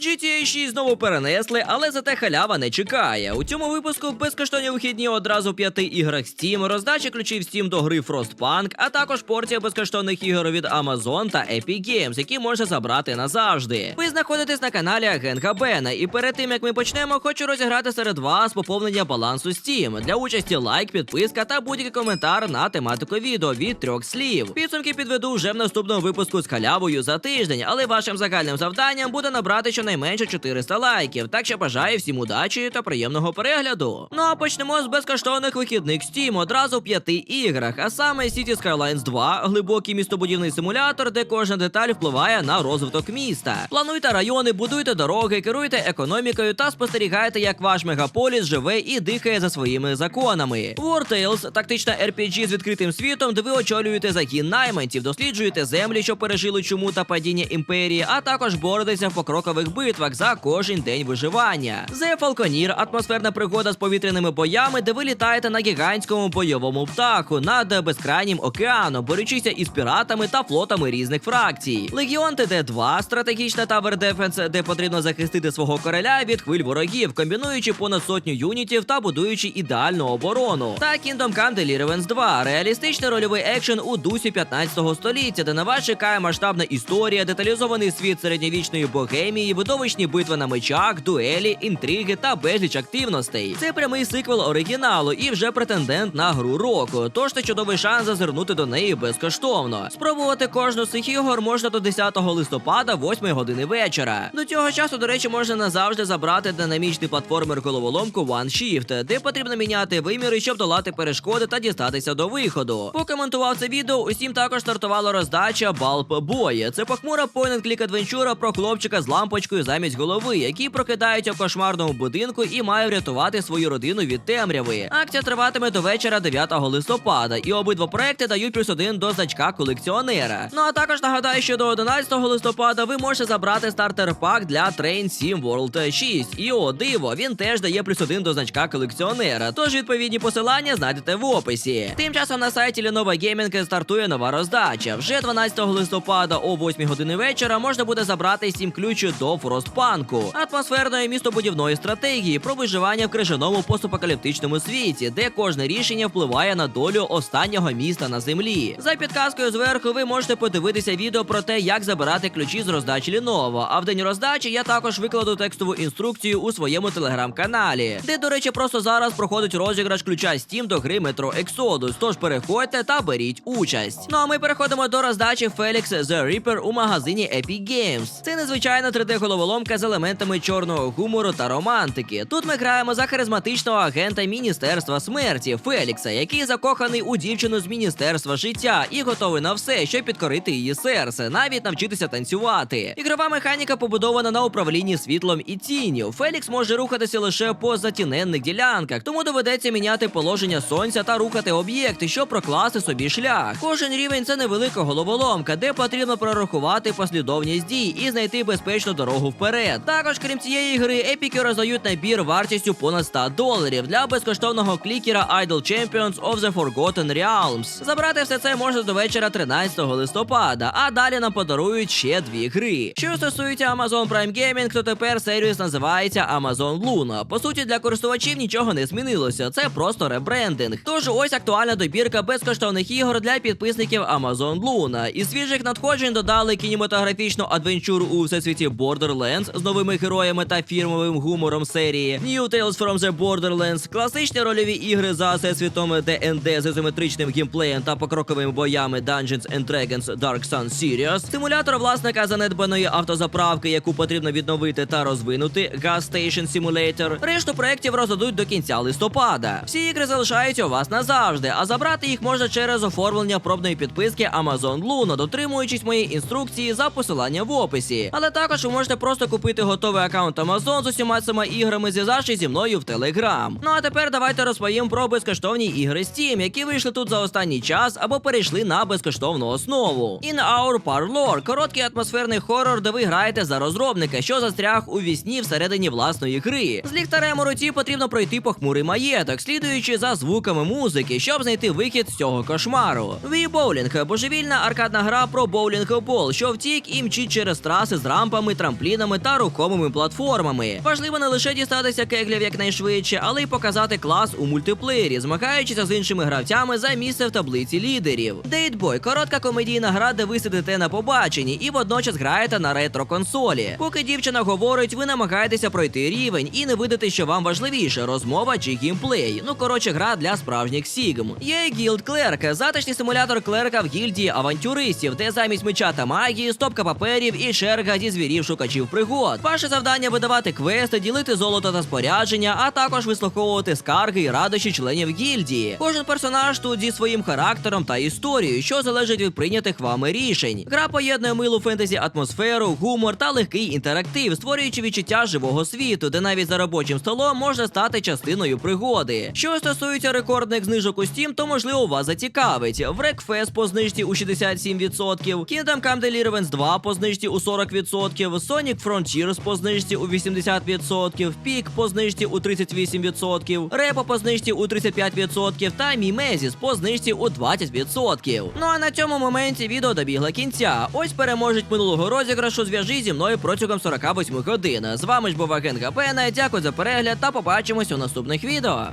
GTA 6 знову перенесли, але зате халява не чекає. У цьому випуску безкоштовні вихідні одразу в п'яти іграх Steam, роздача ключів Steam до гри Frostpunk, а також порція безкоштовних ігор від Amazon та Epic Games, які можна забрати назавжди. Ви знаходитесь на каналі Агенка Бена, і перед тим як ми почнемо, хочу розіграти серед вас поповнення балансу Steam. Для участі лайк, підписка та будь-який коментар на тематику відео від трьох слів. Підсумки підведу вже в наступному випуску з халявою за тиждень, але вашим загальним завданням буде набрати щонайменше 400 лайків. Так що бажаю всім удачі та приємного перегляду. Ну а почнемо з безкоштовних вихідних Steam одразу в п'яти іграх, а саме City Skylines 2, глибокий містобудівний симулятор, де кожна деталь впливає на розвиток міста. Плануйте райони, будуйте дороги, керуйте економікою та спостерігайте, як ваш мегаполіс живе і дихає за своїми законами. War Tales – тактична RPG з відкритим світом, де ви очолюєте загін найманців, досліджуєте землі, що пережили чуму та падіння імперії, а також боретеся в покрокових битвах за кожен день виживання. The Falconeer – атмосферна пригода з повітряними боями, де ви літаєте на гігантському бойовому птаху над безкрайнім океаном, борючися із піратами та флотами різних фракцій. Легіон ТД-2 – стратегічна тавер дефенс, де потрібно захистити свого короля від хвиль ворогів, комбінуючи понад сотню юнітів та будуючи ідеальну оборону. Та Kingdom Come Deliverance 2 – реалістичний рольовий екшен у дусі 15 століття, де на вас чекає масштабна історія, деталізований світ середньовічної богемії, видовищні битви на мечах, дуелі, інтриги та безліч активностей. Це прямий сиквел оригіналу і вже претендент на гру року. Тож це чудовий шанс зазирнути до неї безкоштовно. Спробувати кожну з цих ігор можна до 10 листопада, 8 години вечора. До цього часу, до речі, можна назавжди забрати динамічний платформер головоломку One Shift, де потрібно міняти виміри, щоб долати перешкоди та дістатися до виходу. Поки монтував це відео, усім також стартувала роздача Балп Boy. Це похмура point click адвенчура про хлопчика з лампочкою замість голови, який прокидається в кошмарному будинку і має врятувати свою родину від темряви. Акція триватиме до вечора 9 листопада, і обидва проекти дають плюс один до значка колекціонера. Ну а також нагадаю, що до 11 листопада ви можете забрати стартер пак для Train Sim World 6. І о, диво, він теж дає плюс один до значка колекціонера. Тож відповідні посилання знайдете в описі. Тим часом на сайті Lenovo Gaming стартує нова роздача. Вже 12 листопада о 8 години вечора можна буде забрати 7 ключів до Фростпанку, атмосферної містобудівної стратегії про виживання в крижаному постапокаліптичному світі, де кожне рішення впливає на долю останнього міста на землі. За підказкою зверху ви можете подивитися відео про те, як забирати ключі з роздачі Lenovo. А в день роздачі я також викладу текстову інструкцію у своєму телеграм-каналі, де, до речі, просто зараз проходить розіграш ключа Steam до гри Metro Exodus. Тож переходьте та беріть участь. Ну а ми переходимо до роздачі Felix the Reaper у магазині Epic Games. Це незвичайна 3D-головоломка з елементами чорного гумору та романтики. Тут ми граємо за харизматичного агента Міністерства смерті Фелікса, який закоханий у дівчину з міністерства життя і готовий на все, щоб підкорити її серце, навіть навчитися танцювати. Ігрова механіка побудована на управлінні світлом і тінню. Фелікс може рухатися лише по затіненних ділянках, тому доведеться міняти положення сонця та рухати об'єкти, щоб прокласти собі шлях. Кожен рівень це невелика головоломка, де потрібно прорахувати послідовність дій і знайти безпечну дорогу вперед. Також, крім цієї гри, епіки роздають набір вартістю понад 100 доларів для безкоштовного клікера Idle Champions of the Forgotten Realms. Забрати все це можна до вечора 13 листопада, а далі нам подарують ще дві гри. Що стосується Amazon Prime Gaming, то тепер сервіс називається Amazon Luna. По суті, для користувачів нічого не змінилося. Це просто ребрендинг. Тож ось актуальна добірка безкоштовних ігор для підписників Amazon Luna. Із свіжих надходжень додали кінематографічну адвенчуру у всесвіті Borderlands з новими героями та фірмовим гумором серії, New Tales from the Borderlands, класичні рольові ігри за всесвітом D&D з ізометричним геймплеєм та покроковими боями Dungeons and Dragons Dark Sun Series, симулятор власника занедбаної автозаправки, яку потрібно відновити та розвинути, Gas Station Simulator. Решту проєктів роздадуть до кінця листопада. Всі ігри залишаються у вас назавжди, а забрати їх можна через оформлення пробної підписки Amazon Luna, дотримуючись моєї інструкції за посиланням в описі. Але також ви можете просто купити готовий аккаунт Amazon з усіма цими іграми, зв'язавшись зі мною в Telegram. Ну а тепер давайте розповім про безкоштовні ігри Steam, які вийшли тут за останній час або перейшли на безкоштовну основу. In Our Parlor – короткий атмосферний хорор, де ви граєте за розробника, що застряг у вісні всередині власної гри. З ліхтарем у руці потрібно пройти похмурий маєток, слідуючи за звуками музики, щоб знайти вихід з цього кошмару. Wii Bowling – божевільна аркадна гра про боулінг бол, що втік і мчить через траси з рампами, трамплінами трамплінами та рухомими платформами. Важливо не лише дістатися кеглів якнайшвидше, але й показати клас у мультиплеєрі, змагаючися з іншими гравцями за місце в таблиці лідерів. Дейтбой коротка комедійна гра, де ви сидите на побаченні і водночас граєте на ретро консолі. Поки дівчина говорить, ви намагаєтеся пройти рівень і не видати, що вам важливіше розмова чи геймплей. Ну коротше, гра для справжніх сігм. Є гілд клерка, затишний симулятор клерка в гільдії авантюристів, де замість меча та магії, стопка паперів і черга зі звірів шукачів пригод. Ваше завдання видавати квести, ділити золото та спорядження, а також вислуховувати скарги і радощі членів гільдії. Кожен персонаж тут зі своїм характером та історією, що залежить від прийнятих вами рішень. Гра поєднує милу фентезі атмосферу, гумор та легкий інтерактив, створюючи відчуття живого світу, де навіть за робочим столом можна стати частиною пригоди. Що стосується рекордних знижок у Steam, то можливо вас зацікавить. В Wreckfest по знижці у 67%, Kingdom Come Deliverance 2 по знижці у 40%, Sonic Frontiers по знижці у 80%, Peak по знижці у 38%, Repo по знижці у 35% та Mimesis по знижці у 20%. Ну а на цьому моменті відео добігло кінця. Ось переможець минулого розіграшу. Зв'яжи зі мною протягом 48 годин. З вами ж був агент Гапена. Дякую за перегляд та побачимось у наступних відео.